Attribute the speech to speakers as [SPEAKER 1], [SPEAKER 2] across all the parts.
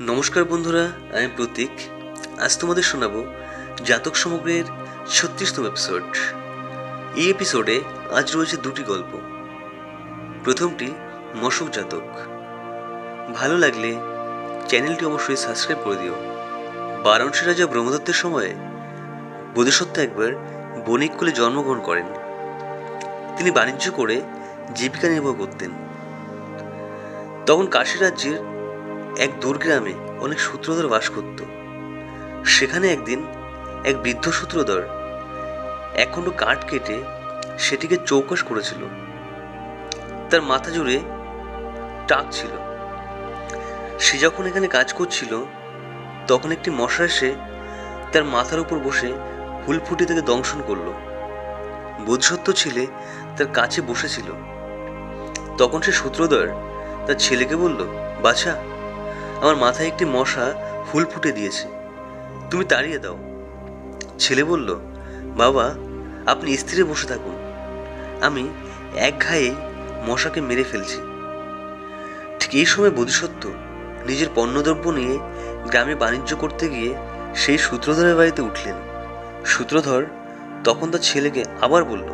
[SPEAKER 1] নমস্কার বন্ধুরা, আমি প্রতীক। আজ তোমাদের শোনাবো জাতক সমগ্রের ছত্রিশতম এপিসোড এই এপিসোডে আজ রয়েছে দুটি গল্প। প্রথমটি, মশক জাতক। ভালো লাগলে চ্যানেলটি অবশ্যই সাবস্ক্রাইব করে দিও। বারাণসী রাজা ব্রহ্মদত্তের সময়ে বোধিসত্ত্ব একবার বণিক কুলে জন্মগ্রহণ করেন। তিনি বাণিজ্য করে জীবিকা নির্বাহ করতেন। তখন কাশী রাজ্যের এক দুর্গ্রামে অনেক সূত্রধর বাস করত। সেখানে একদিন এক বৃদ্ধ সূত্রধর একখণ্ড কাঠ কেটে সেটিকে চৌকস করেছিল। তার মাথা জুড়ে টাক ছিল। সে যখন এখানে কাজ করছিল, তখন একটি মশা এসে তার মাথার উপর বসে ফুলফুটি থেকে দংশন করল। বোধসত্ত্ব ছেলে তার কাছে বসেছিল। তখন সে সূত্রধর তার ছেলেকে বলল, বাছা আমার মাথায় একটি মশা ফুল ফুটে দিয়েছে। তুমি তাড়িয়ে দাও। ছেলে বলল, বাবা, আপনি স্থিরে বসে থাকুন। আমি এক ঘায়ে মশাকে মেরে ফেলছি। ঠিক এই সময় বোধিসত্ত্ব নিজের পণ্যদ্রব্য নিয়ে গ্রামে বাণিজ্য করতে গিয়ে সেই সূত্রধরের বাড়িতে উঠলেন। সূত্রধর তখন তার ছেলেকে আবার বলল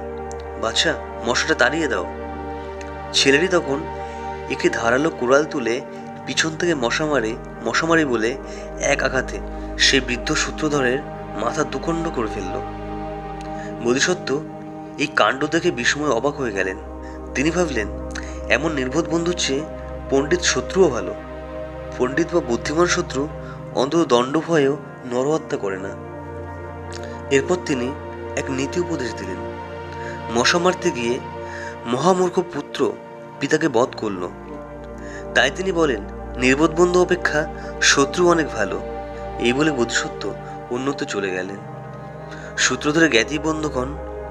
[SPEAKER 1] বাচ্চা মশাটা তাড়িয়ে দাও। ছেলেটি তখন একটি ধারালো কুড়াল তুলে পিছন থেকে মশা মারে মশা মারি বলে এক আঘাতে সে বৃদ্ধ সূত্রধরের মাথা দুখণ্ড করে ফেলল। বোধিসত্ত্ব এই কাণ্ড দেখে বিস্ময় অবাক হয়ে গেলেন। তিনি ভাবলেন, এমন নির্বোধ বন্ধুর চেয়ে পণ্ডিত শত্রুও ভালো। পণ্ডিত বা বুদ্ধিমান শত্রু অন্তত দণ্ড ভয়েও নরহত্যা করে না। এরপর তিনি এক নীতি উপদেশ দিলেন। মশা মারতে গিয়ে মহামূর্খ পুত্র পিতাকে বধ করল। তাই তিনি বলেন নির্বোধ বন্ধু অপেক্ষা শত্রু অনেক ভালো। এই বলে বোধিসত্ত্ব অন্যত্র চলে গেলেন। সূত্র ধরে জ্ঞাতি বন্ধুগণ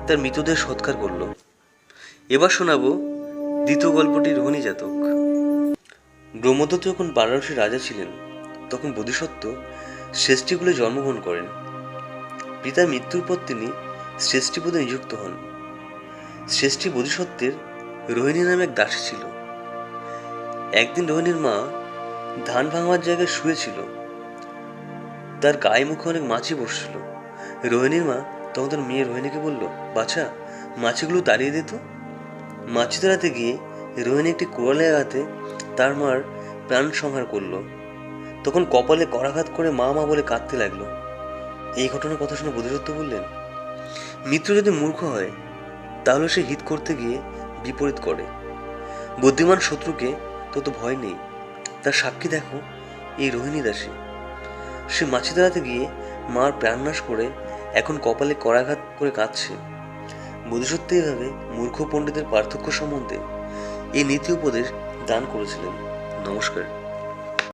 [SPEAKER 1] তার মৃতদেহ সৎকার করল। এবার শোনাবো দ্বিতীয় গল্পটি রোহিণী জাতক। ব্রহ্মদত্ত যখন বারাণসীর রাজা ছিলেন, তখন বোধিসত্ত্ব শ্রেষ্ঠীকুলে জন্মগ্রহণ করেন। পিতার মৃত্যুর পর তিনি শ্রেষ্ঠী পদে নিযুক্ত হন। শ্রেষ্ঠী বোধিসত্ত্বের রোহিণী নামে এক দাসী ছিল। একদিন রোহিণীর মা ধান ভাঙার জায়গায় শুয়েছিল। তার গায়ে মুখে অনেক মাছি বসছিল। রোহিণীর মা তখন তার মেয়ে রোহিণীকে বলল, বাছা, মাছিগুলো তাড়িয়ে দিত মাছি তাড়াতে গিয়ে রোহিণী একটি কোড়ালে আঘাতে তার মার প্রাণ সংহার করল। তখন কপালে করাঘাত করে মা মা বলে কাঁদতে লাগল। এই ঘটনার কথা শুনে বোধিসত্ত্ব বললেন, মিত্র যদি মূর্খ হয়, তাহলে সে হিত করতে গিয়ে বিপরীত করে। বুদ্ধিমান শত্রুকে তত ভয় নেই। তার সাক্ষী দেখো এই রোহিণী দাসী। সে মাছি দাঁড়াতে গিয়ে মার প্রাণনাশ করে এখন কপালে করাঘাত করে কাঁদছে। বোধিসত্ত্ব এভাবে মূর্খ পণ্ডিতের পার্থক্য সম্বন্ধে এই নীতি উপদেশ দান করেছিলেন। নমস্কার।